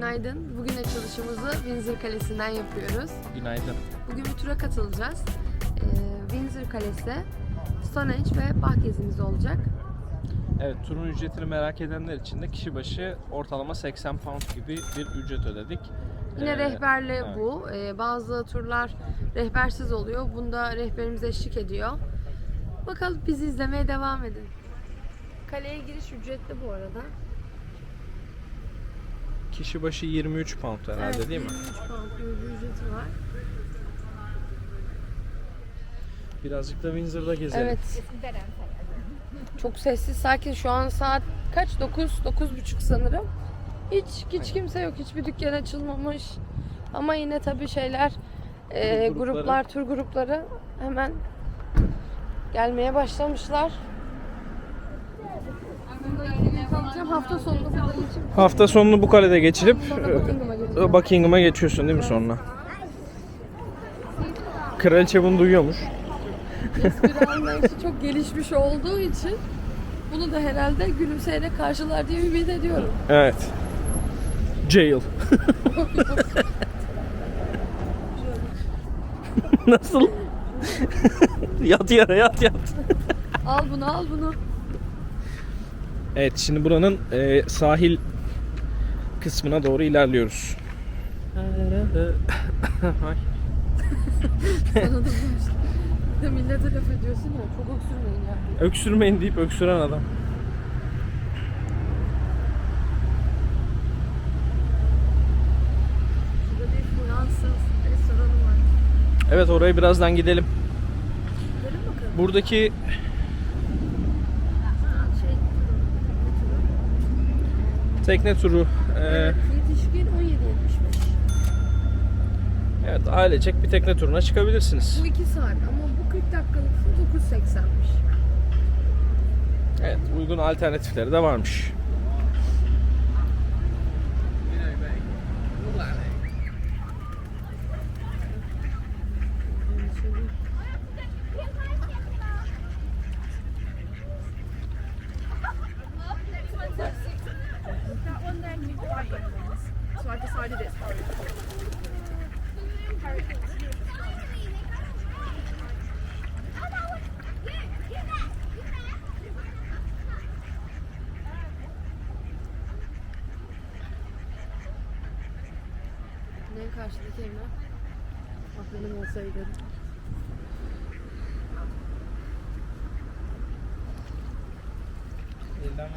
günaydın. Bugün açılışımızı Windsor Kalesi'nden yapıyoruz. Günaydın. Bugün bir tura katılacağız. Ee, Windsor Kalesi, Stonehenge ve Bah gezimiz olacak. Evet, turun ücretini merak edenler için de kişi başı ortalama 80 pound gibi bir ücret ödedik. Yine Ee, rehberli evet. bu. Ee, bazı turlar rehbersiz oluyor. Bunda rehberimiz eşlik ediyor. Bakalım bizi izlemeye devam edin. Kaleye giriş ücretli bu arada. Kişi başı 23 pound herhalde evet, değil mi? 23 pound gibi bir ücreti var. Birazcık da Windsor'da gezelim. Evet. Çok sessiz, sakin. Şu an saat kaç? 9, 9.30 sanırım. Hiç hiç kimse yok. Hiçbir dükkan açılmamış. Ama yine tabii şeyler e, grupları. gruplar, tur grupları hemen gelmeye başlamışlar. Hafta burada geçip Hafta sonunu bu kalede geçirip Buckingham'a e, Buckingham'a geçiyorsun değil mi sonra? Kraliçe bunu duyuyormuş. Espri anlayışı çok gelişmiş olduğu için bunu da herhalde gülümseyerek karşılar diye ümit ediyorum. Evet. Jail. Nasıl? yat yere yat yat. Al bunu al bunu. Evet şimdi buranın e, sahil kısmına doğru ilerliyoruz. Sana da bulmuştum. Bir de millete laf ediyorsun ya çok öksürmeyin ya. Öksürmeyin deyip öksüren adam. Şurada bir Fransız restoranı var. Evet oraya birazdan gidelim. Gidelim bakalım. Buradaki Ha, şey, tekne turu e, evet, yetişkin 17.75. evet ailecek bir tekne turuna çıkabilirsiniz. Bu 2 saat ama bu 40 dakikalık 9.80'miş. Evet uygun alternatifleri de varmış. Ne karşıdaki evler? Bak benim olsaydı.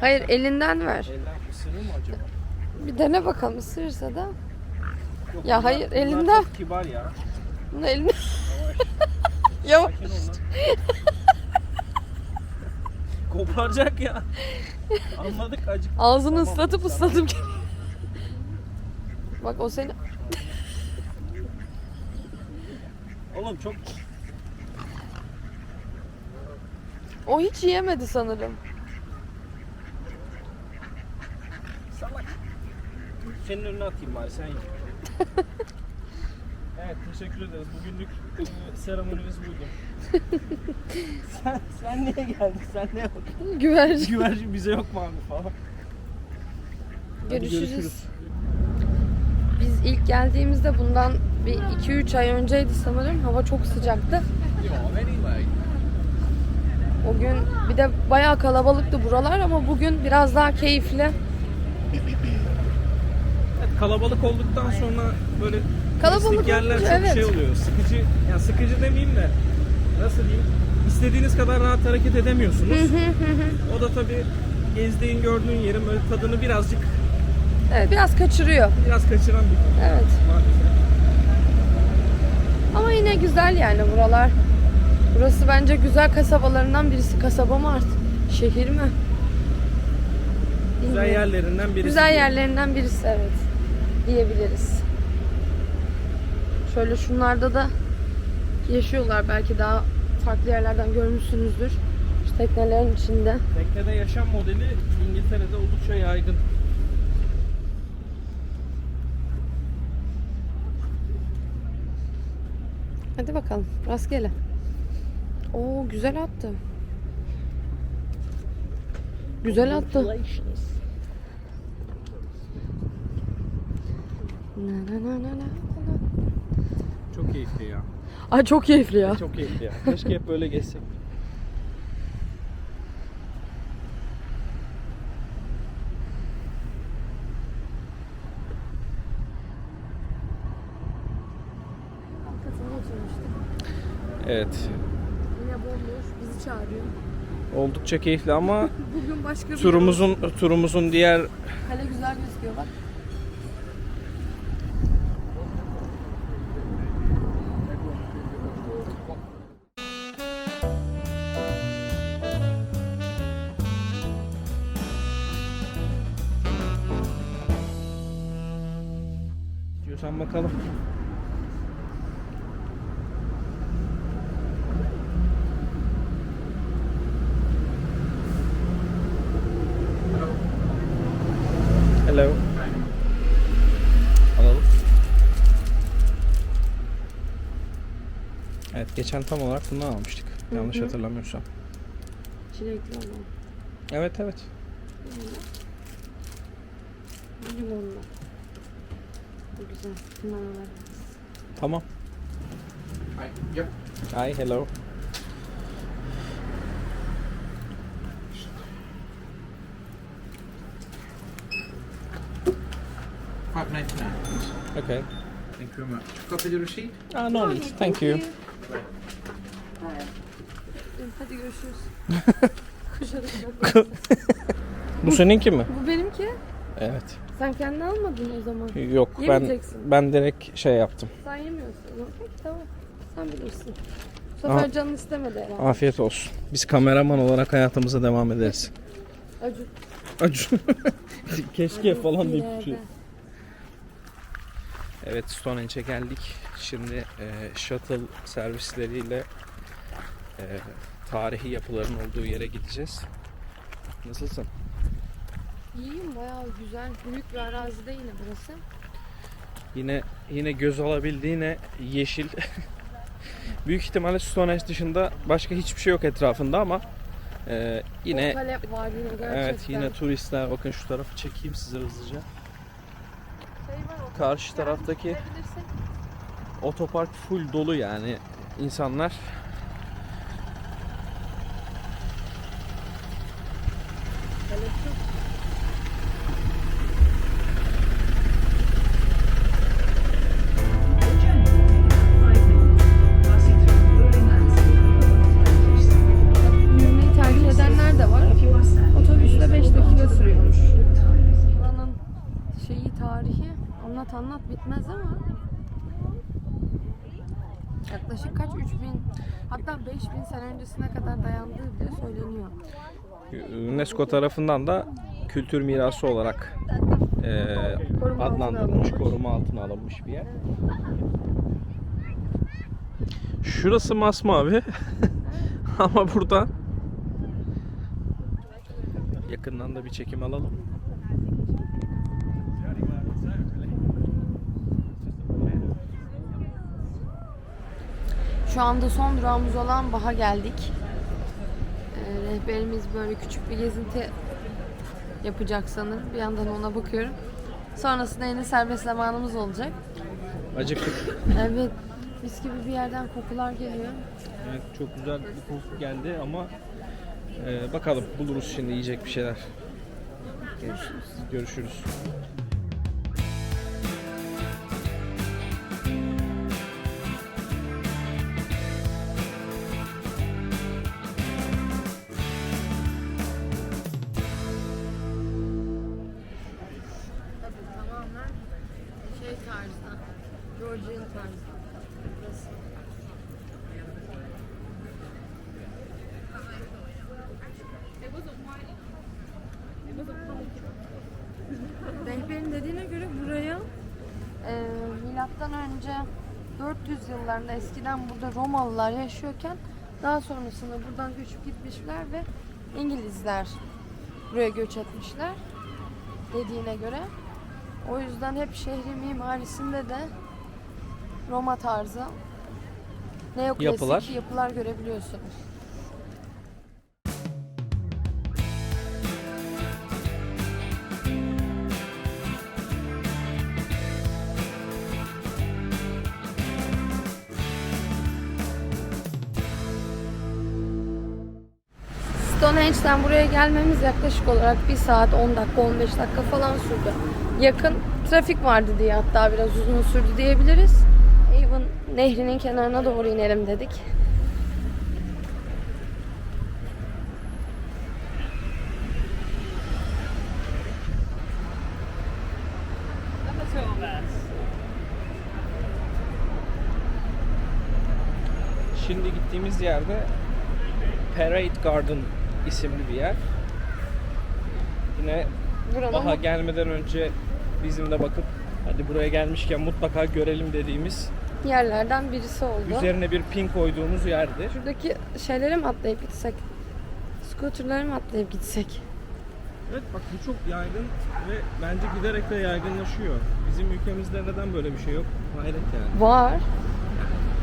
Hayır elinden ver. Elden ısırır mı acaba? Bir dene bakalım ısırırsa da. Yok, Ya bunlar- hayır, bunlar elinden. çok kibar ya. Bunu eline... Yavaş. Koparacak ya. Anladık acık. Ağzını Tamam, ıslatıp tamam. ıslatıp Bak o seni... Oğlum çok O hiç yiyemedi sanırım. salak. Senin önüne atayım bari sen ye. evet teşekkür ederiz. Bugünlük e, seremonimiz buydu. sen, sen niye geldin? Sen ne yok? Güvercin. Güvercin bize yok mu abi falan. Hadi Görüşürüz. Biz ilk geldiğimizde bundan bir 2-3 ay önceydi sanırım. Hava çok sıcaktı. O gün bir de bayağı kalabalıktı buralar ama bugün biraz daha keyifli. Kalabalık olduktan sonra böyle Kalabalık yerler çok evet. şey oluyor. Sıkıcı, yani sıkıcı demeyeyim de nasıl diyeyim? İstediğiniz kadar rahat hareket edemiyorsunuz. o da tabii gezdiğin, gördüğün yerin böyle tadını birazcık Evet biraz kaçırıyor. biraz kaçıran bir konu Evet. maalesef. Ama yine güzel yani buralar. Burası bence güzel kasabalarından birisi. Kasaba mı artık? Şehir mi? Güzel yerlerinden birisi. Güzel yerlerinden birisi evet. Diyebiliriz. Şöyle şunlarda da yaşıyorlar. Belki daha farklı yerlerden görmüşsünüzdür. Şu teknelerin içinde. Teknede yaşam modeli İngiltere'de oldukça yaygın. Hadi bakalım. Rastgele. Oo güzel attı. Güzel attı. Na na na na na. Çok keyifli ya. Ay çok keyifli ya. Çok keyifli ya. Keşke hep böyle oturmuştuk. Evet. Yine bomboş bizi çağırıyor. Oldukça keyifli ama Bugün başka bir turumuzun turumuzun diğer Kale güzel gözüküyor bak. Diyorsan bakalım. Hello. Alalım. Evet geçen tam olarak bundan almıştık. Yanlış hı. hatırlamıyorsam. Çilekli olan. Evet evet. Limonlu. Bu güzel. Tamam. Yep. Hi, hello. Five ninety nine. Okay. Thank you very much. Copy the receipt. Ah, no need. Thank you. Hadi görüşürüz. Koşarak. Bu seninki mi? Bu benimki. Evet. Sen kendini almadın o zaman. Yok ben Yemeyeceksin. ben direkt şey yaptım. Sen yemiyorsun. Peki tamam. Sen bilirsin. Bu sefer Aa. canın istemedi herhalde. Afiyet olsun. Biz kameraman olarak hayatımıza devam ederiz. Acı. Acun. Keşke falan deyip duruyor. Evet Stonehenge'e geldik. Şimdi e, shuttle servisleriyle e, tarihi yapıların olduğu yere gideceğiz. Nasılsın? İyiyim bayağı güzel. Büyük bir arazide yine burası. Yine yine göz alabildiğine yeşil. Büyük ihtimalle Stonehenge dışında başka hiçbir şey yok etrafında ama e, yine talep var yine gerçekten. evet yine turistler bakın şu tarafı çekeyim size hızlıca. Şey var, Karşı taraftaki otopark full dolu yani insanlar şeyi tarihi anlat anlat bitmez ama yaklaşık kaç 3000 hatta 5000 sene öncesine kadar dayandığı bile söyleniyor. UNESCO tarafından da kültür mirası olarak eee, Koruma altına adlandırılmış, alınmış. koruma altına alınmış bir yer. Şurası masmavi ama burada yakından da bir çekim alalım. Şu anda son durağımız olan Baha geldik. Ee, rehberimiz böyle küçük bir gezinti yapacak sanırım. Bir yandan ona bakıyorum. Sonrasında yine serbest zamanımız olacak. Acıktık. Evet, mis gibi bir yerden kokular geliyor. Evet, çok güzel bir koku geldi ama eee, bakalım buluruz şimdi yiyecek bir şeyler. Görüşürüz. Görüşürüz. Tarzda, Georgian tarzda. Rehberin dediğine göre buraya e, milattan önce 400 yıllarında eskiden burada Romalılar yaşıyorken daha sonrasında buradan göçüp gitmişler ve İngilizler buraya göç etmişler dediğine göre. O yüzden hep şehri mimarisinde de Roma tarzı neoklasik Yapılar. yapılar görebiliyorsunuz. Stonehenge'den buraya gelmemiz yaklaşık olarak 1 saat 10 dakika 15 dakika falan sürdü. Yakın trafik vardı diye hatta biraz uzun sürdü diyebiliriz. Avon nehrinin kenarına doğru inelim dedik. Şimdi gittiğimiz yerde Parade Garden isimli bir yer. Yine Buranın Baha gelmeden önce bizim de bakıp hadi buraya gelmişken mutlaka görelim dediğimiz yerlerden birisi oldu. üzerine bir pin koyduğumuz yerdi. Şuradaki şeylere mi atlayıp gitsek? Scooter'lara mı atlayıp gitsek? Evet bak bu çok yaygın ve bence giderek de yaygınlaşıyor. Bizim ülkemizde neden böyle bir şey yok? Hayret yani. Var.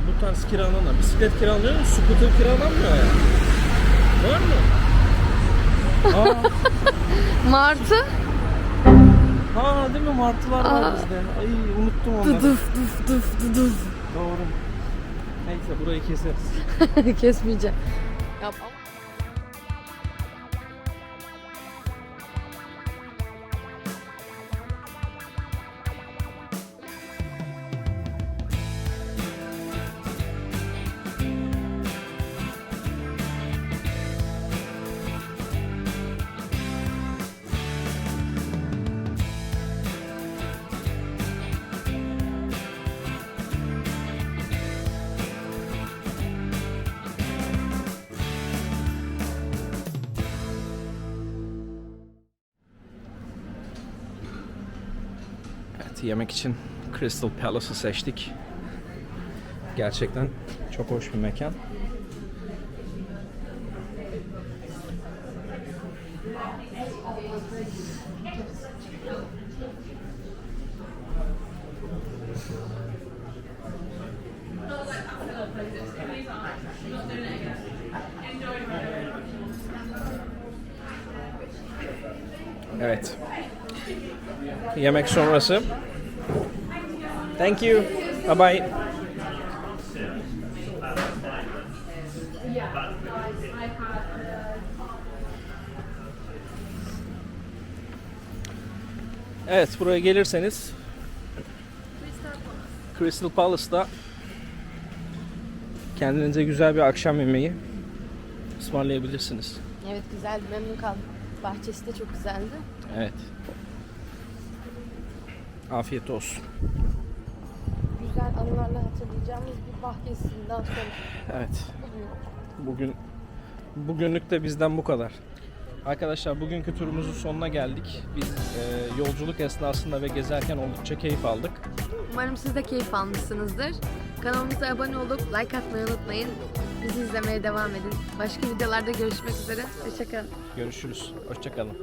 Bu tarz kiralanır. Bisiklet kiralanıyor mu? Scooter kiralanmıyor yani. Var mı? Aa, Martı. ha değil mi? Martılar var Aa. bizde. Ay unuttum onları. Duduf duf duf duduf. Doğru. Neyse burayı keseriz. Kesmeyeceğim. Yap. Evet yemek için Crystal Palace'ı seçtik. Gerçekten çok hoş bir mekan. Evet. Yemek sonrası. Thank you. Bye bye. Evet, buraya gelirseniz Crystal Palace'da kendinize güzel bir akşam yemeği ısmarlayabilirsiniz. Evet güzeldi memnun kaldım. Bahçesi de çok güzeldi. Evet. Afiyet olsun. Anılarla hatırlayacağımız bir bahçesinden sonra. Evet. Bugün bugünlük de bizden bu kadar. Arkadaşlar bugünkü turumuzun sonuna geldik. Biz e, yolculuk esnasında ve gezerken oldukça keyif aldık. Umarım siz de keyif almışsınızdır. Kanalımıza abone olup like atmayı unutmayın. Bizi izlemeye devam edin. Başka videolarda görüşmek üzere. Hoşçakalın. Görüşürüz. Hoşçakalın.